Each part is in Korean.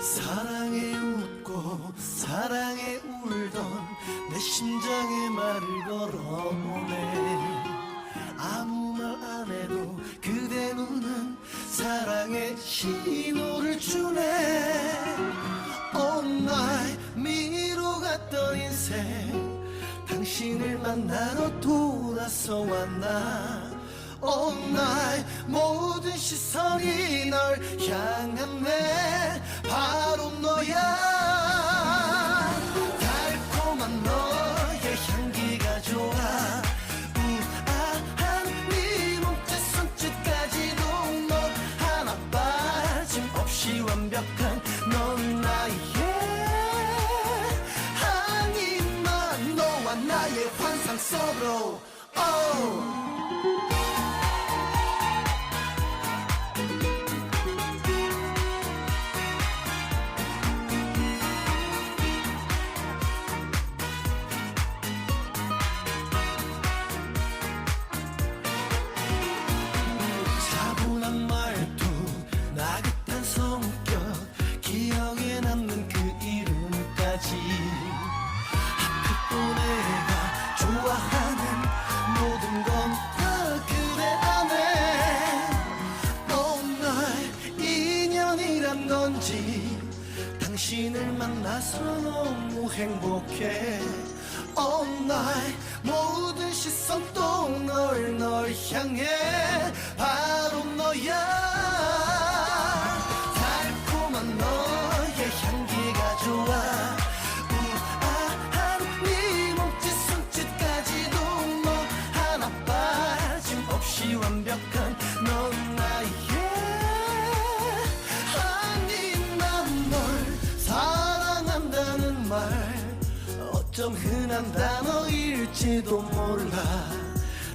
사랑에 웃고 사랑에 울던 내 심장에 말을 걸어오네. 아무 말 안 해도 그대 눈은 사랑의 신호를 주네. All 미로 갔던 인생 당신을 만나러 돌아서 왔나? All 모든 시선이 널 향하네 yeah. 당신을 만나서 너무 행복해. All night 모든 시선 또 널 널 향해 말 어쩜 흔한 단어일지도 몰라.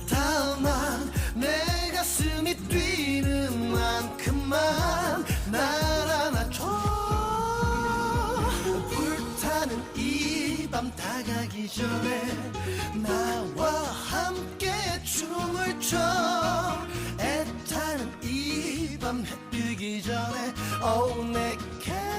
다만 내 가슴이 뛰는 만큼만 날 안아줘 불타는 이 밤 다가기 전에 나와 함께 춤을 춰. 애타는 이밤 해뜨기 전에 oh 내게